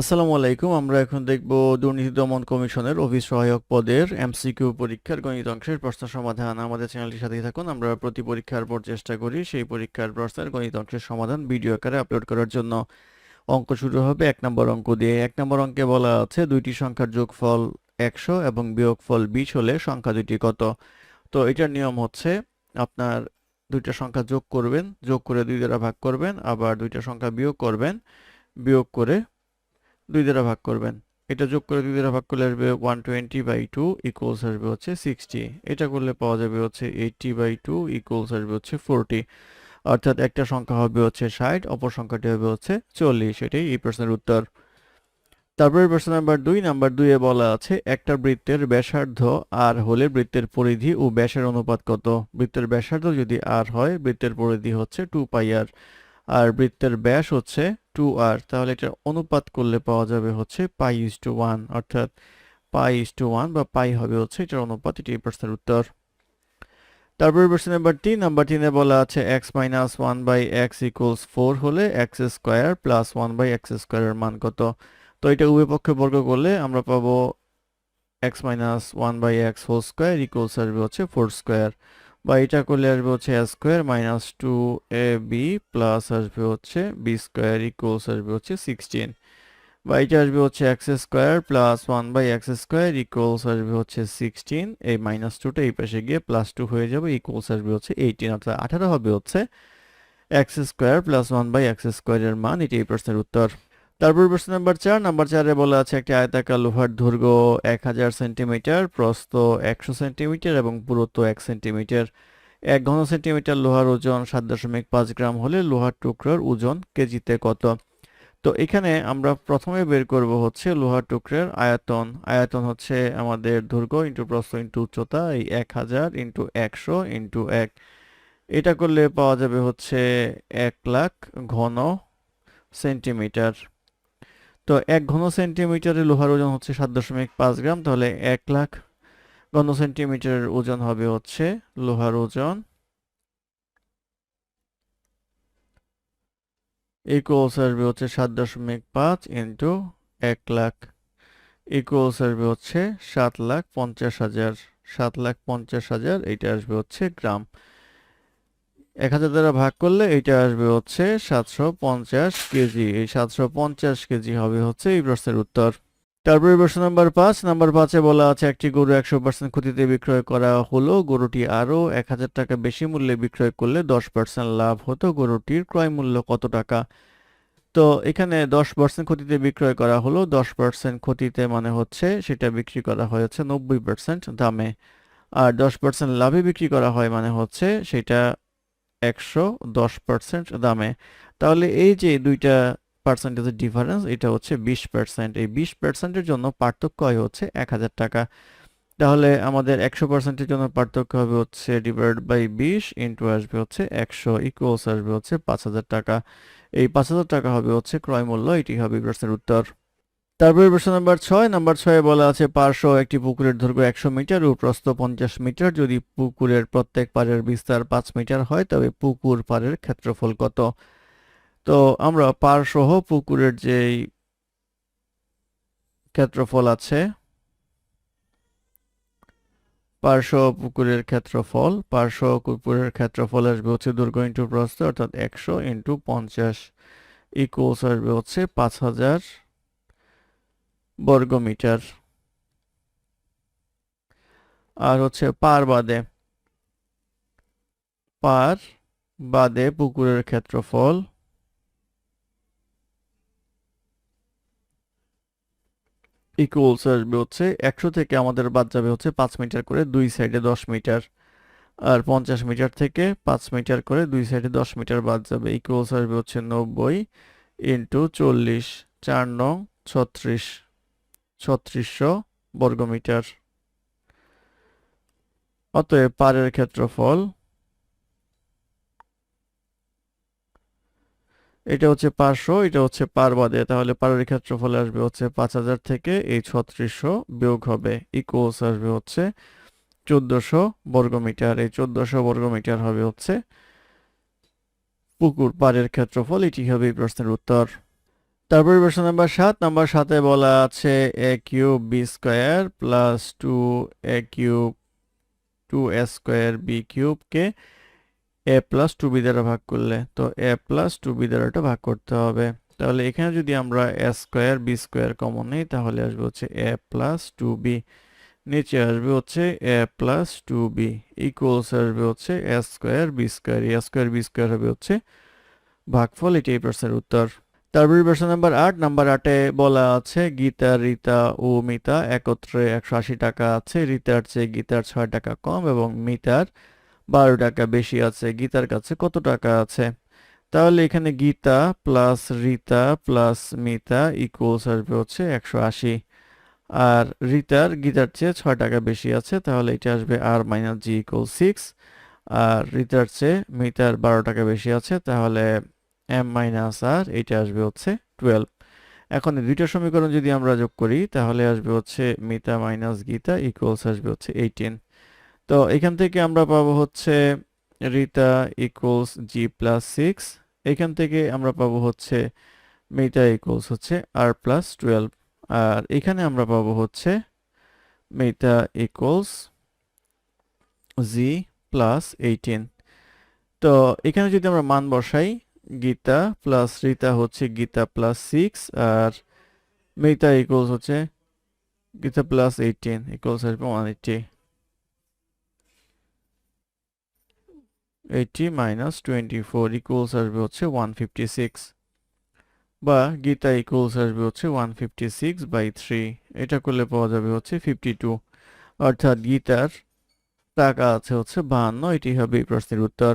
আসসালামু আলাইকুম। আমরা এখন দেখব দুর্নীতি দমন কমিশনের অফিস সহায়ক পদের এমসিকিউ পরীক্ষার গণিত অংশের প্রশ্ন সমাধান। আমাদের চ্যানেলটির সাথেই থাকুন। আমরা প্রতি পরীক্ষার পর চেষ্টা করি সেই পরীক্ষার প্রশ্নের গণিত অংশের সমাধান ভিডিও আকারে আপলোড করার জন্য। অঙ্ক শুরু হবে এক নম্বর অঙ্ক দিয়ে। এক নম্বর অঙ্কে বলা আছে, দুইটি সংখ্যার যোগফল একশো এবং বিয়োগফল বিশ হলে সংখ্যা দুইটি কত? তো এটার নিয়ম হচ্ছে আপনার দুইটা সংখ্যা যোগ করবেন, যোগ করে দুই দ্বারা ভাগ করবেন, আবার দুইটা সংখ্যা বিয়োগ করবেন, বিয়োগ করে দুই দ্বারা ভাগ করবেন। এটা যোগ করে দুই দ্বারা ভাগ করলে আসবে one twenty by two equals আসবে হচ্ছে সিক্সটি এটা করলে পাওয়া যাবে হচ্ছে এইটটি বাই টু ইকুয়ালস আসবে হচ্ছে ফোরটি অর্থাৎ একটা সংখ্যা হবে হচ্ছে ষাট, অপর সংখ্যাটি হবে হচ্ছে চল্লিশ। এটাই এই প্রশ্নের উত্তর। তারপরে প্রশ্ন নাম্বার দুই, নাম্বার দুইয়ে বলা আছে, একটা বৃত্তের ব্যাসার্ধ আর হলে বৃত্তের পরিধি ও ব্যাসের অনুপাত কত? বৃত্তের ব্যাসার্ধ যদি আর হয়, বৃত্তের পরিধি হচ্ছে টু পাই আর আর বৃত্তের ব্যাস হচ্ছে টু আর তাহলে এটার অনুপাত করলে পাওয়া যাবে হচ্ছে পাই ইস টু ওয়ান অর্থাৎ পাই ইস টু ওয়ান বা পাই হবে হচ্ছে এটার অনুপাত, এটি প্রশ্নের উত্তর। তারপরে প্রশ্ন নাম্বার তিন নাম্বার তিনে বলা আছে x minus one by x equals four হলে x square plus one by x স্কোয়ারের মান কত? তো এটা উভয় পক্ষে বর্গ করলে আমরা পাবো x minus one by x whole square equals আসবে হচ্ছে ফোর স্কোয়ার বা এটা করলে আসবে হচ্ছে a square minus two a b plus আসবে হচ্ছে বি স্কোয়ার ইকুয়ালস আসবে হচ্ছে সিক্সটিন বা এটা আসবে হচ্ছে x square plus one by x square equals আসবে হচ্ছে সিক্সটিন এই মাইনাস টুটা এই পাশে গিয়ে প্লাস টু হয়ে যাবে ইকুয়ালস আসবে হচ্ছে এইটিন অর্থাৎ আঠারো হবে হচ্ছে x square plus one by x স্কোয়ারের মান, এটি এই প্রশ্নের উত্তর। তারপর প্রশ্ন নাম্বার চার, নাম্বার চারে বলা আছে একটি আয়তাকার লোহার দৈর্ঘ্য এক হাজার সেন্টিমিটার, প্রস্থ একশো সেন্টিমিটার এবং পুরুত্ব এক সেন্টিমিটার। এক ঘন সেন্টিমিটার লোহার ওজন সাত দশমিক পাঁচ গ্রাম হলে লোহার টুকরার ওজন কেজিতে কত? তো এখানে আমরা প্রথমে বের করব হচ্ছে লোহার টুকরের আয়তন। আয়তন হচ্ছে আমাদের দৈর্ঘ্য ইন্টু প্রস্থ ইন্টু উচ্চতা, এই এক হাজার ইন্টু একশো ইন্টু এক। এটা করলে পাওয়া যাবে হচ্ছে এক লাখ ঘন সেন্টিমিটার। তো এক ঘন সেন্টিমিটারে লোহার ওজন হচ্ছে সাত দশমিক পাঁচ গ্রাম, তাহলে এক লাখ ঘন সেন্টিমিটারের ওজন হবে হচ্ছে লোহার ওজন। ইকুয়ালস আসবে হচ্ছে সাত দশমিক পাঁচ ইন্টু এক লাখ। ইকুয়ালস আসবে হচ্ছে সাত লাখ পঞ্চাশ হাজার, সাত লাখ পঞ্চাশ হাজার, এইটা আসবে হচ্ছে গ্রাম। এক হাজার দ্বারা ভাগ করলে এইটা আসবে হচ্ছে সাতশো পঞ্চাশ কেজি। এই সাতশো পঞ্চাশ কেজি হবে হচ্ছে এই প্রশ্নের উত্তর। তারপরে প্রশ্ন নাম্বার পাঁচ। নাম্বার পাঁচে বলা আছে, একটি গরু একশো পার্সেন্ট ক্ষতিতে বিক্রয় করা হলো, গরুটি আরও এক হাজার টাকা বেশি মূল্যে বিক্রয় করলে দশ পার্সেন্ট লাভ হতো, গরুটির ক্রয় মূল্য কত টাকা? তো এখানে দশ পার্সেন্ট ক্ষতিতে বিক্রয় করা হলো, দশ পার্সেন্ট ক্ষতিতে মানে হচ্ছে সেটা বিক্রি করা হয়েছে নব্বই পার্সেন্ট দামে। আর দশ পার্সেন্ট লাভে বিক্রি করা হয় মানে হচ্ছে সেটা একশো দশ পার্সেন্ট দামে। তাহলে এই যে দুইটা পার্সেন্টেজের ডিফারেন্স এটা হচ্ছে বিশ পার্সেন্ট এই বিশ পার্সেন্টের জন্য পার্থক্য হয় হচ্ছে এক হাজার টাকা। তাহলে আমাদের একশো পার্সেন্টের জন্য পার্থক্য হবে হচ্ছে ডিভাইড বাই বিশ ইন্টু আসবে হচ্ছে একশো ইকুয়ালস আসবে হচ্ছে পাঁচ হাজার টাকা। এই পাঁচ হাজার টাকা হবে হচ্ছে ক্রয় মূল্য, এটি হবে প্রশ্নের উত্তর। তারপরে প্রশ্ন নাম্বার ছয়। নাম্বার ছয়ে বলা আছে, পার্শ্ব একটি পুকুরের দৈর্ঘ্য একশো মিটার ও প্রস্থ পঞ্চাশ মিটার। যদি পুকুরের প্রত্যেক পাড়ের বিস্তার পাঁচ মিটার হয়, তবে পুকুর পাড়ের ক্ষেত্রফল কত? তো আমরা পার সহ পুকুরের যেই ক্ষেত্রফল আছে, পার্শ্ব পুকুরের ক্ষেত্রফল, পার্শ্ব পুকুরের ক্ষেত্রফল আসবে হচ্ছে দৈর্ঘ্য ইন্টু প্রস্থ, অর্থাৎ একশো ইন্টু পঞ্চাশ ইকুয়ালস আসবে হচ্ছে পাঁচ হাজার বর্গমিটার। আর হচ্ছে পার বাদে পার বাদে পুকুরের ক্ষেত্রফল। ইকুয়ালস আসবে হচ্ছে একশো থেকে আমাদের বাদ যাবে হচ্ছে পাঁচ মিটার করে দুই সাইডে দশ মিটার। আর পঞ্চাশ মিটার থেকে পাঁচ মিটার করে দুই সাইডে দশ মিটার বাদ যাবে। ইকুয়ালস আসবে হচ্ছে নব্বই ইন্টু চল্লিশ, চার নং ছত্রিশ। ছত্রিশশো বর্গমিটার। অতএব পারের ক্ষেত্রফল এটা হচ্ছে পাঁচশো, এটা হচ্ছে পার বাদে, তাহলে পারের ক্ষেত্রফল আসবে হচ্ছে পাঁচ হাজার থেকে এই ছত্রিশশো বিয়োগ হবে ইকুয়ালস আসবে হচ্ছে চোদ্দশো বর্গমিটার, এই চোদ্দশো বর্গমিটার হবে হচ্ছে পুকুর পাড়ের ক্ষেত্রফল, এটি হবে এই প্রশ্নের উত্তর। তারপর প্রশ্ন নাম্বার সাত নাম্বার সাথে বলা আছে a cube b square plus two a cube two a square b কিউবকে A plus two B দ্বারা ভাগ করলে, তো এ প্লাস টু বি দ্বারা এটা ভাগ করতে হবে। তাহলে এখানে যদি আমরা a square b square common নিই, তাহলে আসবে হচ্ছে এ প্লাস টু বি নিচে আসবে হচ্ছে a plus two b equals আসবে হচ্ছে a square b square a square b square হবে হচ্ছে ভাগফল এটি এই প্রশ্নের উত্তর। তারপরে প্রশ্ন নাম্বার আট নাম্বার আটে বলা আছে, গীতা, রিতা ও মিতা একত্রে একশো আশি টাকা আছে, রিতার চেয়ে গীতার ছয় টাকা কম এবং মিতার বারো টাকা বেশি আছে, গীতার কাছে কত টাকা আছে? তাহলে এখানে Gita plus Rita plus Mita equals আসবে হচ্ছে একশো আশি। আর রিতার গীতার চেয়ে ছয় টাকা বেশি আছে, তাহলে এটা আসবে R minus G equal six আর রিতার চেয়ে মিতার বারো টাকা বেশি আছে, তাহলে এম মাইনাস আর এটা আসবে হচ্ছে টুয়েলভ এখন এই দুইটা সমীকরণ যদি আমরা যোগ করি, তাহলে আসবে হচ্ছে মিতা মাইনাস গীতা ইকুয়ালস আসবে হচ্ছে এইটিন তো এখান থেকে আমরা পাবো হচ্ছে Rita equals G plus six এখান থেকে আমরা পাবো হচ্ছে মিতা ইকুয়ালস হচ্ছে আর প্লাস টুয়েলভ আর এখানে আমরা পাবো হচ্ছে Mita equals G plus eighteen তো এখানে যদি আমরা মান বসাই গীতা প্লাস রিতা হচ্ছে গীতা প্লাস সিক্স আর মিতা ইকুয়ালস হচ্ছে গীতা প্লাস এইটিন ইকুয়ালস আসবে one eighty eighty minus twenty four equals আসবে হচ্ছে ওয়ান ফিফটি সিক্স বা গীতা ইকুয়ালস আসবে হচ্ছে one fifty six by three এটা করলে পাওয়া যাবে হচ্ছে ফিফটি টু অর্থাৎ গীতার টাকা আছে হচ্ছে বাহান্ন, এটি হবে প্রশ্নের উত্তর।